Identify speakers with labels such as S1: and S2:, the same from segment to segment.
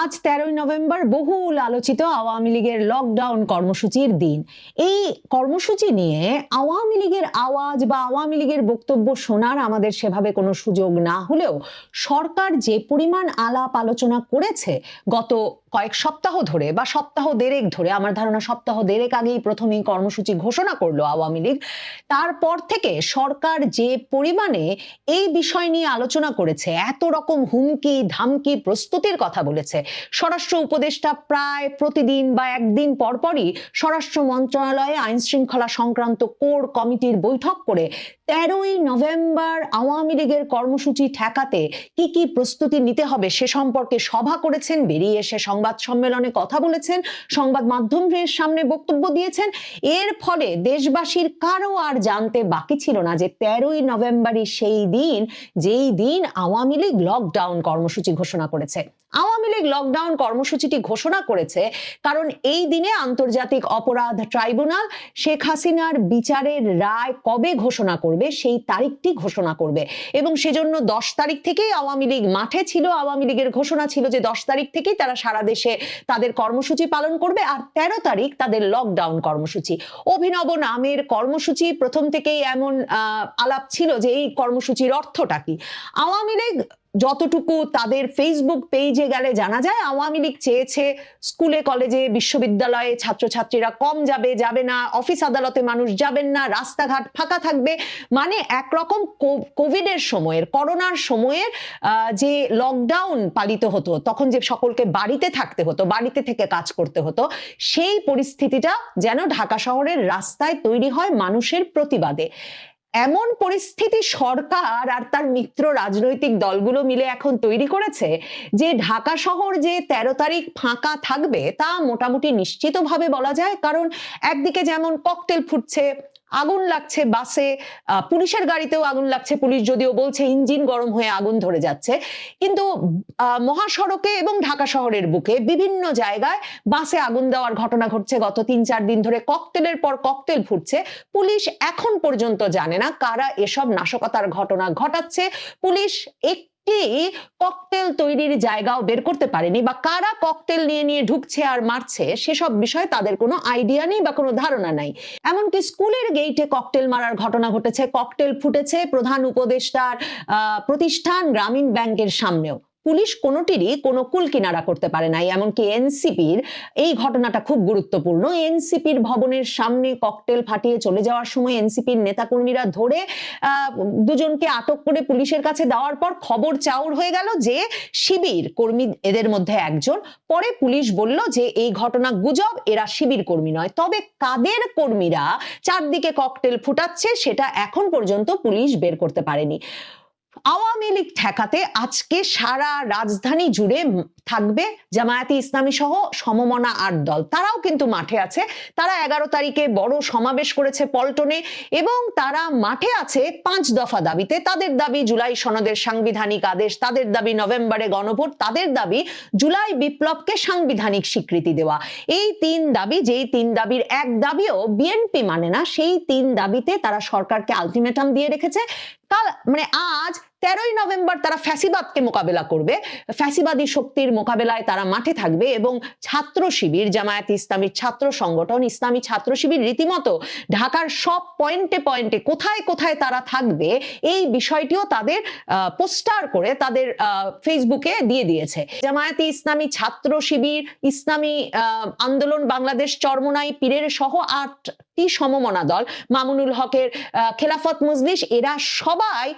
S1: আজ তেরোই নভেম্বর বহুল আলোচিত আওয়ামী লীগের লকডাউন কর্মসূচির দিন। এই কর্মসূচি নিয়ে আওয়ামী লীগের আওয়াজ বা আওয়ামী লীগের বক্তব্য শোনার আমাদের সেভাবে কোনো সুযোগ না হলেও সরকার যে পরিমাণ আলাপ আলোচনা করেছে গত কয়েক সপ্তাহ ধরে বা সপ্তাহ দেড়েক ধরে, আমার ধারণা সপ্তাহ দেড়েক আগেই প্রথম এই কর্মসূচি ঘোষণা করল আওয়ামী লীগ, তারপর থেকে সরকার যে পরিমাণে এই বিষয় নিয়ে আলোচনা করেছে, এত রকম হুমকি, ধামকি প্রস্তুতির কথা বলেছে স্বরাষ্ট্র উপদেষ্টা প্রায় প্রতিদিন বা একদিন পরপরই স্বরাষ্ট্র মন্ত্রণালয়ে আইন শৃঙ্খলা সংক্রান্ত কোর কমিটির বৈঠক করে তেরোই নভেম্বর আওয়ামী লীগের কর্মসূচি ঠেকাতে কি কি প্রস্তুতি নিতে হবে সে সম্পর্কে সভা করেছেন, বেরিয়ে এসে সংবাদ সম্মেলনে কথা বলেছেন, সংবাদ মাধ্যমের সামনে বক্তব্য দিয়েছেন। এর ফলে দেশবাসীর কারও আর জানতে বাকি ছিল না যে তেরোই নভেম্বরই সেই দিন, যেই দিন আওয়ামী লীগ লকডাউন কর্মসূচি ঘোষণা করেছে। আওয়ামী লীগ লকডাউন কর্মসূচিটি ঘোষণা করেছে, কারণ এই দিনে আন্তর্জাতিক অপরাধ ট্রাইব্যুনাল শেখ হাসিনার বিচারের রায় কবে ঘোষণা করবে, সেই তারিখটি ঘোষণা করবে। এবং সেজন্য দশ তারিখ থেকেই আওয়ামী লীগ মাঠে ছিল, আওয়ামী লীগের ঘোষণা ছিল যে দশ তারিখ থেকেই তারা সারা দেশে তাদের কর্মসূচি পালন করবে আর তেরো তারিখ তাদের লকডাউন কর্মসূচি। অভিনব নামের কর্মসূচি প্রথম থেকেই এমন আলাপ ছিল যে এই কর্মসূচির অর্থটা কি? আওয়ামী লীগ যতটুকু তাদের ফেসবুক পেজে গেলে জানা যায়, আওয়ামী লীগ চেয়েছে স্কুলে, কলেজে, বিশ্ববিদ্যালয়ে ছাত্রছাত্রীরা কম যাবে যাবে না, অফিস আদালতে মানুষ যাবেন না, রাস্তাঘাট ফাঁকা থাকবে। মানে একরকম কোভিডের সময়ের, করোনার সময়ের যে লকডাউন পালিত হতো, তখন যে সকলকে বাড়িতে থাকতে হতো, বাড়িতে থেকে কাজ করতে হতো, সেই পরিস্থিতিটা যেন ঢাকা শহরের রাস্তায় তৈরি হয় মানুষের প্রতিবাদে। এমন পরিস্থিতি সরকার আর তার মিত্র রাজনৈতিক দলগুলো মিলে এখন তৈরি করেছে যে ঢাকা শহর যে তেরো তারিখ ফাঁকা থাকবে তা মোটামুটি নিশ্চিতভাবে বলা যায়। কারণ একদিকে যেমন ককটেল ফুটছে আগুন লাগছে বাসে পুলিশের গাড়িতেও আগুন লাগছে, পুলিশ যদিও বলছে ইঞ্জিন গরম হয়ে আগুন ধরে যাচ্ছে। কিন্তু মহাসড়কে এবং ঢাকা শহরের বুকে বিভিন্ন জায়গায় বাসে আগুন দেওয়ার ঘটনা ঘটছে। গত তিন চার দিন ধরে ককটেলের পর ককটেল ফুটছে। পুলিশ এখন পর্যন্ত জানে না কারা এসব নাশকতার ঘটনা ঘটাচ্ছে। পুলিশ একটি ককটেল তৈরির জায়গাও বের করতে পারেনি বা কারা ককটেল নিয়ে নিয়ে ঢুকছে আর মারছে, সেসব বিষয়ে তাদের কোনো আইডিয়া নেই বা কোনো ধারণা নাই। এমনকি স্কুলের গেইটে ককটেল মারার ঘটনা ঘটেছে ককটেল ফুটেছে প্রধান উপদেষ্টার প্রতিষ্ঠান গ্রামীণ ব্যাংকের সামনেও। পুলিশ কোনোটিরই কোনো কুল কিনারা করতে পারে নাই, এমনকি এনসিপির এই ঘটনাটা খুব গুরুত্বপূর্ণ। এনসিপির ভবনের সামনে ককটেল ফাটিয়ে চলে যাওয়ার সময় এনসিপির নেতাকর্মীরা ধরে দুজনকে আটক করে পুলিশের কাছে দেওয়ার পর খবর চাউর হয়ে গেল যে শিবির কর্মী এদের মধ্যে একজন। পরে পুলিশ বলল যে এই ঘটনা গুজব, এরা শিবির কর্মী নয়। তবে কাদের কর্মীরা চারদিকে ককটেল ফুটাচ্ছে, সেটা এখন পর্যন্ত পুলিশ বের করতে পারেনি। আওয়ামী লীগ ঠেকাতে আজকে সারা রাজধানী জুড়ে থাকবে জামায়াতে ইসলামী সহ সমমনা আট দল। তারাও কিন্তু মাঠে আছে। তারা এগারো তারিখে বড় সমাবেশ করেছে পল্টনে এবং তারা মাঠে আছে পাঁচ দফা দাবিতে। তাদের দাবি জুলাই সনদের সাংবিধানিক আদেশ, তাদের দাবি নভেম্বরে গণভোট, তাদের দাবি জুলাই বিপ্লবকে সাংবিধানিক স্বীকৃতি দেওয়া। এই তিন দাবি, যেই তিন দাবির এক দাবিও বিএনপি মানে না, সেই তিন দাবিতে তারা সরকারকে আলটিমেটাম দিয়ে রেখেছে। কাল মানে আজ তেরোই নভেম্বর তারা ফ্যাসিবাদকে মোকাবেলা করবে। ফ্যাসিবাদী শক্তির মোকাবেলায় তারা মাঠে থাকবে এবং ছাত্র শিবির, জামায়াত ইসলামীর ছাত্র সংগঠন, ইসলামী ছাত্র শিবির রীতিমতো ঢাকার সব পয়েন্টে পয়েন্টে কোথায় কোথায় তারা থাকবে, এই বিষয়টিও তাদের পোস্টার করে তাদের ফেসবুকে দিয়ে দিয়েছে। জামায়াতে ইসলামী ছাত্র শিবির, ইসলামী আন্দোলন, বাংলাদেশ চরমনাই পীরের সহ আটটি সমমনা দল, মামুনুল হকের খেলাফত মজলিস, এরা সবাই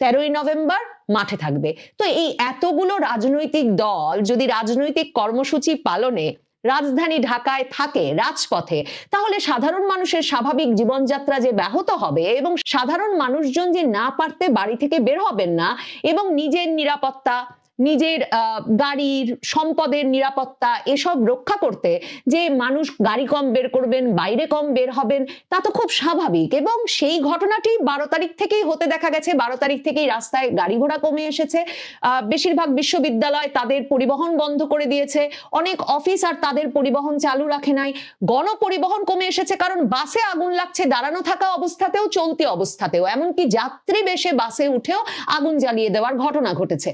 S1: তেরোই নভেম্বর মাঠে থাকবে। তো এই এতগুলো রাজনৈতিক দল যদি রাজনৈতিক কর্মসূচি পালনে রাজধানী ঢাকায় থাকে রাজপথে, তাহলে সাধারণ মানুষের স্বাভাবিক জীবনযাত্রা যে ব্যাহত হবে এবং সাধারণ মানুষজন যে না পারতে বাড়ি থেকে বের হবেন না এবং নিজের নিরাপত্তা নিজের গাড়ির সম্পদের নিরাপত্তা এসব রক্ষা করতে যে মানুষ গাড়ি কম বের করবেন, বাইরে কম বের হবেন, তা তো খুব স্বাভাবিক। এবং সেই ঘটনাটি বারো তারিখ থেকেই হতে দেখা গেছে। বারো তারিখ থেকেই রাস্তায় গাড়ি ঘোড়া কমে এসেছে। বেশিরভাগ বিশ্ববিদ্যালয় তাদের পরিবহন বন্ধ করে দিয়েছে। অনেক অফিস আর তাদের পরিবহন চালু রাখে নাই। গণপরিবহন কমে এসেছে কারণ বাসে আগুন লাগছে, দাঁড়ানো থাকা অবস্থাতেও, চলতি অবস্থাতেও। এমনকি যাত্রী বেশে বাসে উঠেও আগুন জ্বালিয়ে দেওয়ার ঘটনা ঘটেছে।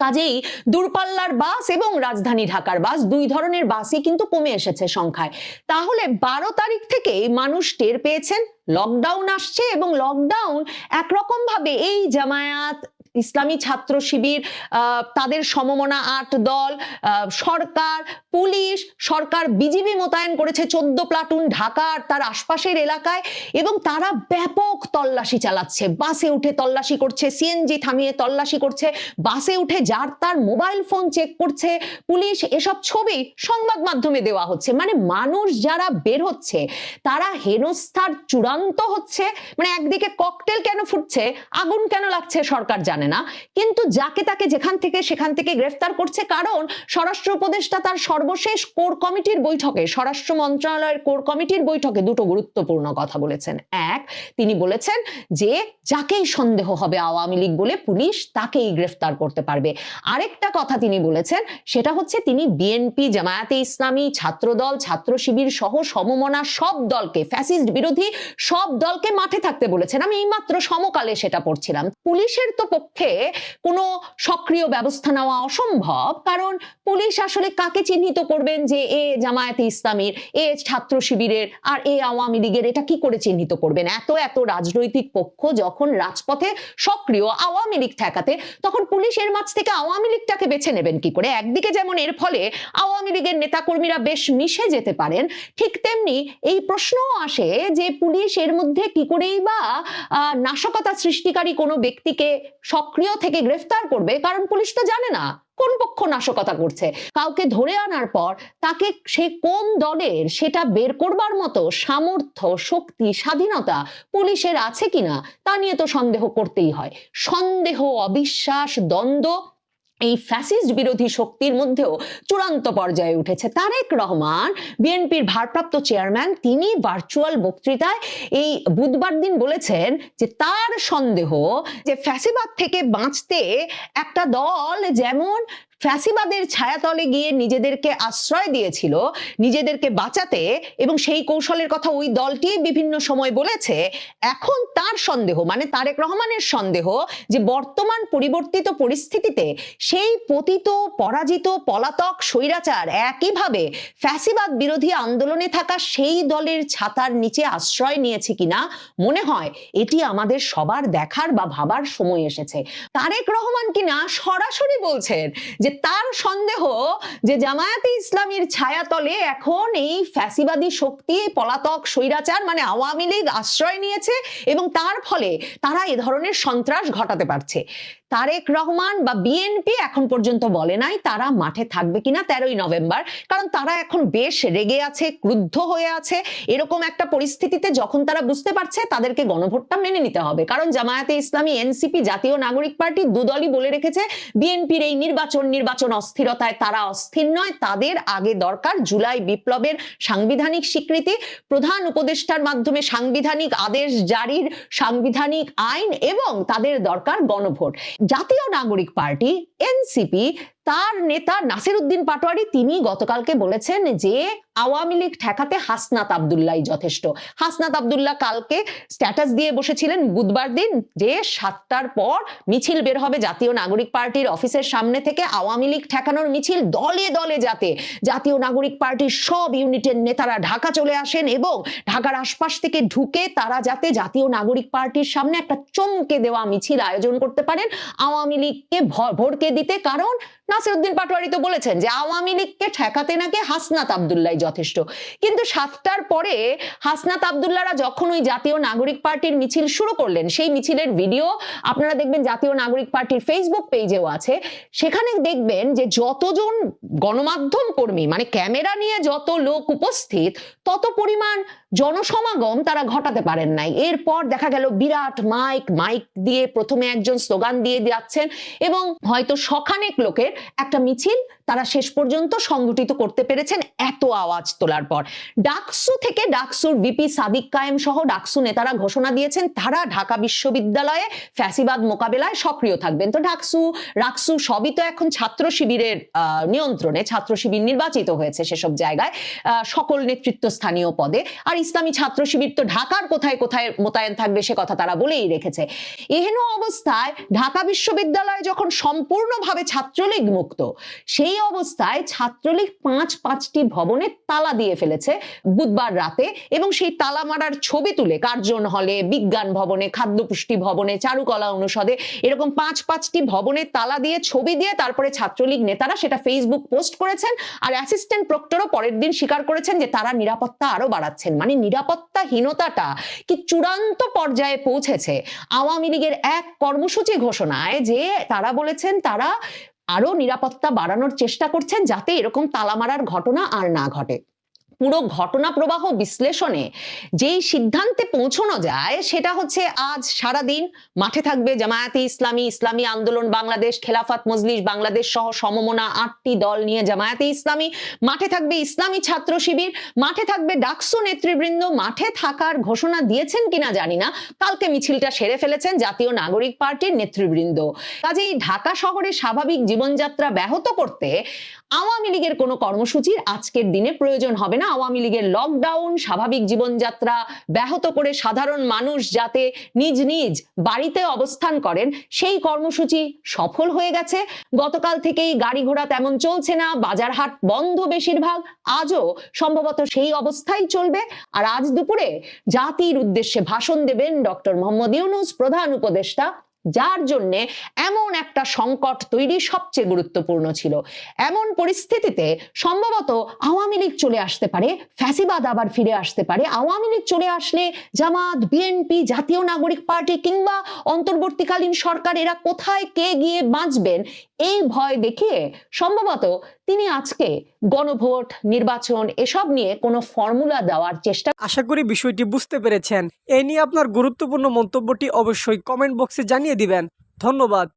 S1: কাজেই দূরপাল্লার বাস এবং রাজধানী ঢাকার বাস দুই ধরনের বাসই কিন্তু কমে এসেছে সংখ্যায়। তাহলে বারো তারিখ থেকে মানুষ টের পেয়েছেন লকডাউন আসছে এবং লকডাউন একরকম ভাবে এই জামায়াত ইসলামী ছাত্র শিবির তাদের সমমনা আট দল সরকার, পুলিশ, সরকার বিজিবি মোতায়েন করেছে চোদ্দ প্লাটুন ঢাকার তার আশপাশের এলাকায় এবং তারা ব্যাপক তল্লাশি চালাচ্ছে। বাসে উঠে তল্লাশি করছে, সিএনজি থামিয়ে তল্লাশি করছে, বাসে উঠে যার তার মোবাইল ফোন চেক করছে, পুলিশ এসব ছবি সংবাদ মাধ্যমে দেওয়া হচ্ছে। মানে মানুষ যারা বের হচ্ছে, তারা হেনস্থার চূড়ান্ত হচ্ছে। মানে একদিকে ককটেল কেন ফুটছে, আগুন কেন লাগছে সরকার জানে না। কিন্তু যাকে তাকে যেখান থেকে সেখান থেকে গ্রেফতার করছে কারণ স্বরাষ্ট্র উপদেষ্টা তার সর্বশেষ কোর কমিটির বৈঠকে, স্বরাষ্ট্র মন্ত্রণালয়ের কোর কমিটির বৈঠকে দুটো গুরুত্বপূর্ণ কথা বলেছেন। এক, তিনি বলেছেন যে যাকেই সন্দেহ হবে আওয়ামী লীগ বলে পুলিশ তাকেই গ্রেফতার করতে পারবে। আরেকটা কথা তিনি বলেছেন, সেটা হচ্ছে তিনি বিএনপি, জামায়াতে ইসলামী, ছাত্রদল, ছাত্র শিবির সহ সমমনা সব দলকে, ফ্যাসিস্ট বিরোধী সব দলকে মাঠে থাকতে বলেছেন। আমি এইমাত্র সমকালে সেটা পড়ছিলাম। পুলিশের তো পক্ষে কোনো সক্রিয় ব্যবস্থা নেওয়া অসম্ভব। কারণ পুলিশ আসলে কাকে চিহ্নিত করবেন যে এ জামায়াতে ইসলামীর, এ ছাত্র শিবিরের, আর এ আওয়ামী লীগের এটা কি করে চিহ্নিত করবেন? এত এত রাজনৈতিক পক্ষ যখন রাজপথে সক্রিয় আওয়ামী লীগ ঠেকাতে, তখন পুলিশ এর মাঝ থেকে আওয়ামী লীগটাকে বেছে নেবেন কি করে? একদিকে যেমন এর ফলে আওয়ামী লীগের নেতাকর্মীরা বেশ মিশে যেতে পারেন, ঠিক তেমনি এই প্রশ্নও আসে যে পুলিশ এর মধ্যে কি করেই বা নাশকতা সৃষ্টিকারী কোনো ব্যক্তিকে সক্রিয় থেকে গ্রেফতার করবে, কারণ পুলিশ তো জানে না কোন পক্ষ নাশকতা করছে। কাউকে ধরে আনার পর তাকে সে কোন দলের সেটা বের করবার মতো সামর্থ্য, শক্তি, স্বাধীনতা পুলিশের আছে কিনা তা নিয়ে তো সন্দেহ করতেই হয়। সন্দেহ, অবিশ্বাস, দ্বন্দ্ব এই ফ্যাসিস্ট বিরোধী শক্তির মধ্যেও চূড়ান্ত পর্যায়ে উঠেছে। তারেক রহমান, বিএনপির ভারপ্রাপ্ত চেয়ারম্যান তিনি ভার্চুয়াল বক্তৃতায় এই বুধবার দিন বলেছেন যে তার সন্দেহ যে ফ্যাসিবাদ থেকে বাঁচতে একটা দল যেমন ফ্যাসিবাদের ছায়াতলে গিয়ে নিজেদেরকে আশ্রয় দিয়েছিল, নিজেদেরকে বাঁচাতে এবং সেই কৌশলের কথা ওই দলটি বিভিন্ন সময় বলেছে। এখন তার সন্দেহ মানে তারেক রহমানের সন্দেহ যে বর্তমান পরিবর্তিত পরিস্থিতিতে সেই পতিত, পরাজিত, পলাতক স্বৈরাচার একইভাবে ফ্যাসিবাদ বিরোধী আন্দোলনে থাকা সেই দলের ছাতার নিচে আশ্রয় নিয়েছে কিনা মনে হয় এটি আমাদের সবার দেখার বা ভাবার সময় এসেছে। তারেক রহমান কিনা সরাসরি বলছেন যে তার সন্দেহ যে জামায়াতে ইসলামীর ছায়াতলে এখন এই ফ্যাসিবাদী শক্তি পলাতক স্বৈরাচার মানে আওয়ামী লীগ আশ্রয় নিয়েছে এবং তার ফলে তারা এ ধরনের সন্ত্রাস ঘটাতে পারছে। তারেক রহমান বা বিএনপি এখন পর্যন্ত বলে নাই তারা মাঠে থাকবে কিনা তেরোই নভেম্বর। কারণ তারা এখন বেশ রেগে আছে, ক্রুদ্ধ হয়ে আছে। এরকম একটা পরিস্থিতিতে যখন তারা বুঝতে পারছে, তাদেরকে গণভোটটা মেনে নিতে হবে। কারণ জামায়াতে ইসলামী এনসিপি জাতীয় নাগরিক পার্টি দুদলই বলে রেখেছে বিএনপির এই নির্বাচন নির্বাচন অস্থিরতায় তারা অস্থির নয়। তাদের আগে দরকার জুলাই বিপ্লবের সাংবিধানিক স্বীকৃতি। প্রধান উপদেষ্টার মাধ্যমে সাংবিধানিক আদেশ জারির সাংবিধানিক আইন এবং তাদের দরকার গণভোট। জাতীয় নাগরিক পার্টি এনসিপি তার নেতা নাসির উদ্দিন পাটোয়ারি তিনি গতকালকে বলেছেন যে আওয়ামী লীগ ঠেকাতে হাসনাত আবদুল্লাহ যথেষ্ট। হাসনাত আবদুল্লাহ কালকে স্ট্যাটাস দিয়ে বসেছিলেন বুধবার দিন যে সাতটার পর মিছিল বের হবে জাতীয় নাগরিক পার্টির অফিসের সামনে থেকে আওয়ামী লীগ ঠেকানোর মিছিল দলে দলে যাতে জাতীয় নাগরিক পার্টির সব ইউনিটের নেতারা ঢাকা চলে আসেন এবং ঢাকার আশপাশ থেকে ঢুকে তারা যাতে জাতীয় নাগরিক পার্টির সামনে একটা চমকে দেওয়া মিছিল আয়োজন করতে পারেন, আওয়ামী লীগকে ভ- ভড়কে দিতে। কারণ নাসিরুদ্দিন পাটোয়ারি তো বলেছেন যে আওয়ামী লীগকে ঠেকাতে নাকি হাসনাত আবদুল্লাহ যথেষ্ট। কিন্তু সাতটার পরে হাসনাত আবদুল্লাহরা যখন ওই জাতীয় নাগরিক পার্টির মিছিল শুরু করলেন, সেই মিছিলের ভিডিও আপনারা দেখবেন জাতীয় নাগরিক পার্টির ফেসবুক পেজেও আছে। সেখানে দেখবেন যে যতজন গণমাধ্যম কর্মী মানে ক্যামেরা নিয়ে যত লোক উপস্থিত, তত পরিমাণ জনসমাগম তারা ঘটাতে পারেন নাই। এরপর দেখা গেল বিরাট মাইক মাইক দিয়ে প্রথমে একজন স্লোগান দিয়ে যাচ্ছেন এবং হয়তো শখানেক লোকের একটা মিছিল, তারা শেষ পর্যন্ত সংগঠিত করতে পেরেছেন এত আওয়াজ তোলার পর। ডাকসু থেকে ডাকসুর ভিপি সাদিক কায়েম সহ ডাকসু নেতারা ঘোষণা দিয়েছেন, তারা ঢাকা বিশ্ববিদ্যালয়ে ফ্যাসিবাদ মোকাবেলায় সক্রিয় থাকবেন। তো ডাকসু, রাকসু সবই তো এখন ছাত্র শিবিরের নিয়ন্ত্রণে, ছাত্র শিবির নির্বাচিত হয়েছে সেসব জায়গায় সকল নেতৃত্ব স্থানীয় পদে। আর ইসলামী ছাত্র শিবির তো ঢাকার কোথায় কোথায় মোতায়েন থাকবে সে কথা তারা বলেই রেখেছে। এহেন অবস্থায় ঢাকা বিশ্ববিদ্যালয় যখন সম্পূর্ণভাবে ছাত্রলীগ মুক্ত সেই অবস্থায় ছাত্রলীগ পাঁচ পাঁচটি ভবনে তালা দিয়ে ফেলেছে বুধবার রাতে এবং সেই তালা মারার ছবি তুলে কার্জন হলে, বিজ্ঞান ভবনে, খাদ্যপুষ্টি ভবনে, চারুকলা অনুষদে এরকম পাঁচ পাঁচটি ভবনে তালা দিয়ে ছবি দিয়ে তারপরে ছাত্রলীগ নেতারা সেটা ফেসবুক পোস্ট করেছেন আর অ্যাসিস্ট্যান্ট প্রক্টরও পরের দিন স্বীকার করেছেন যে তারা নিরাপত্তা আরও বাড়াচ্ছেন। মানে নিরাপত্তাহীনতাটা কি চূড়ান্ত পর্যায়ে পৌঁছেছে? আওয়ামী লীগের এক কর্মসূচি ঘোষণায় যে তারা বলেছেন তারা আরও নিরাপত্তা বাড়ানোর চেষ্টা করছেন যাতে এরকম তালা মারার ঘটনা আর না ঘটে। পুরো ঘটনা প্রবাহ বিশ্লেষণে যেই সিদ্ধান্তে পৌঁছানো যায়, সেটা হচ্ছে আজ সারাদিন মাঠে থাকবে জামায়াতে ইসলামী ইসলামী আন্দোলন, বাংলাদেশ, খেলাফত, মজলিস, বাংলাদেশ সহ সমমনা আটটি দল নিয়ে জামায়াতে ইসলামী। মাঠে থাকবে ইসলামী ছাত্র শিবির, মাঠে থাকবে ডাকসু নেতৃবৃন্দ, মাঠে থাকার ঘোষণা দিয়েছেন কিনা জানি না। কালকে মিছিলটা সেরে ফেলেছেন জাতীয় নাগরিক পার্টির নেতৃবৃন্দ। কাজেই ঢাকা শহরে স্বাভাবিক জীবনযাত্রা ব্যাহত করতে আওয়ামী লীগের কোনো কর্মসূচির আজকের দিনে প্রয়োজন হবে না। আওয়ামী লীগের লকডাউন স্বাভাবিক জীবনযাত্রা ব্যাহত করে সাধারণ মানুষ যাতে নিজ নিজ বাড়িতে অবস্থান করেন, সেই কর্মসূচি সফল হয়ে গেছে। গতকাল থেকেই গাড়ি ঘোড়া তেমন চলছে না, বাজারহাট বন্ধ বেশিরভাগ, আজও সম্ভবত সেই অবস্থাই চলবে। আর আজ দুপুরে জাতির উদ্দেশ্যে ভাষণ দেবেন ডক্টর মোহাম্মদ ইউনুস, প্রধান উপদেষ্টা যার জন্য এমন একটা সংকট তৈরি সবচেয়ে গুরুত্বপূর্ণ ছিল। এমন পরিস্থিতিতে সম্ভবত আওয়ামী লীগ চলে আসতে পারে, ফ্যাসিবাদ আবার ফিরে আসতে পারে। আওয়ামী লীগ চলে আসলে জামাত, বিএনপি, জাতীয় নাগরিক পার্টি কিংবা অন্তর্বর্তীকালীন সরকার এরা কোথায় কে গিয়ে বাঁচবেন, এই ভয় দেখিয়ে সম্ভবত তিনি আজকে গণভোট, নির্বাচন, এসব নিয়ে কোনো ফর্মুলা দেওয়ার চেষ্টা
S2: আশা করি বিষয়টি বুঝতে পেরেছেন। এ নিয়ে আপনার গুরুত্বপূর্ণ মন্তব্যটি অবশ্যই কমেন্ট বক্সে জানিয়ে দিবেন। ধন্যবাদ।